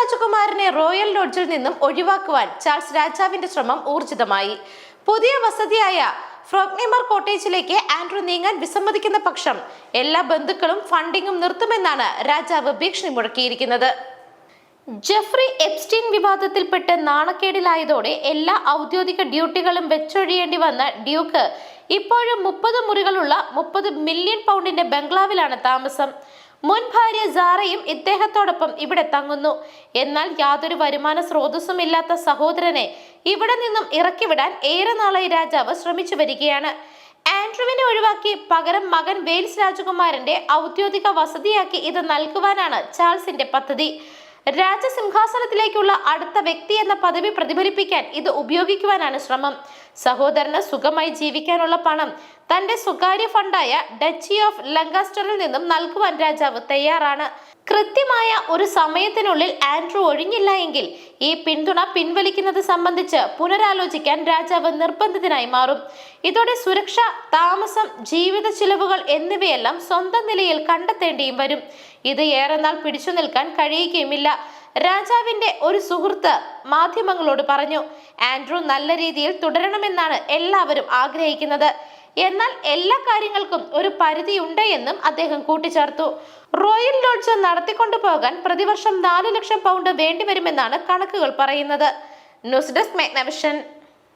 രാജകുമാരനെ റോയൽ ലോഡ്ജിൽ നിന്നും ഒഴിവാക്കുവാൻ ചാൾസ് രാജാവിന്റെ ശ്രമം ഊർജിതമായി. പുതിയ വസതിയായ ഫ്രോഗ്നിമർ കോട്ടേജിലേക്ക് ആൻഡ്രൂ നീങ്ങാൻ വിസമ്മതിക്കുന്ന പക്ഷം എല്ലാ ബന്ധുക്കളും ഫണ്ടിങ്ങും നിർത്തുമെന്നാണ് രാജാവ് ഭീഷണി മുഴക്കിയിരിക്കുന്നത്. ജെഫ്രി എപ്സ്റ്റീൻ വിവാദത്തിൽപ്പെട്ട് നാണക്കേടിലായതോടെ എല്ലാ ഔദ്യോഗിക ഡ്യൂട്ടികളും വെച്ചൊഴിയേണ്ടി വന്ന ഡ്യൂക്ക് ഇപ്പോഴും മുപ്പത് മുറികളുള്ള മുപ്പത് മില്യൺ പൗണ്ടിന്റെ ബംഗ്ലാവിലാണ് താമസം. മുൻ ഭാര്യ സാറയും ഇദ്ദേഹത്തോടൊപ്പം ഇവിടെ തങ്ങുന്നു. എന്നാൽ യാതൊരു വരുമാന സ്രോതസ്സും ഇല്ലാത്ത സഹോദരനെ ഇവിടെ നിന്നും ഇറക്കിവിടാൻ ഏറെ നാളായി രാജാവ് ശ്രമിച്ചു വരികയാണ്. ആൻഡ്രുവിനെ ഒഴിവാക്കി പകരം മകൻ വെയിൽസ് രാജകുമാരന്റെ ഔദ്യോഗിക വസതിയാക്കി ഇത് നൽകുവാനാണ് ചാൾസിന്റെ പദ്ധതി. രാജസിംഹാസനത്തിലേക്കുള്ള അടുത്ത വ്യക്തി എന്ന പദവി പ്രതിഫലിപ്പിക്കാൻ ഇത് ഉപയോഗിക്കുവാനാണ് ശ്രമം. സഹോദരന് സുഖമായി ജീവിക്കാനുള്ള പണം തന്റെ സ്വകാര്യ ഫണ്ടായ ഡച്ചി ഓഫ് ലങ്കാസ്റ്ററിൽ നിന്നും നൽകുവാൻ രാജാവ് തയ്യാറാണ്. കൃത്യമായ ഒരു സമയത്തിനുള്ളിൽ ആൻഡ്രൂ ഒഴിഞ്ഞില്ല എങ്കിൽ ഈ പിന്തുണ പിൻവലിക്കുന്നത് സംബന്ധിച്ച് പുനരാലോചിക്കാൻ രാജാവ് നിർബന്ധിതനായി മാറും. ഇതോടെ സുരക്ഷ താമസം ജീവിത ചിലവുകൾ എന്നിവയെല്ലാം സ്വന്തം നിലയിൽ കണ്ടെത്തേണ്ടിയും വരും. ഇത് ഏറെ നാൾ പിടിച്ചു നിൽക്കാൻ കഴിയുകയുമില്ല. രാജാവിന്റെ ഒരു സുഹൃത്ത് മാധ്യമങ്ങളോട് പറഞ്ഞു ആൻഡ്രൂ നല്ല രീതിയിൽ തുടരണമെന്നാണ് എല്ലാവരും ആഗ്രഹിക്കുന്നത്. എന്നാൽ എല്ലാ കാര്യങ്ങൾക്കും ഒരു പരിധിയുണ്ട് എന്നും അദ്ദേഹം കൂട്ടിച്ചേർത്തു. റോയൽ ലോഡ്ജ് നടത്തിക്കൊണ്ടു പോകാൻ പ്രതിവർഷം നാല് ലക്ഷം പൗണ്ട് വേണ്ടിവരുമെന്നാണ് കണക്കുകൾ പറയുന്നത്. News desk Megnavision.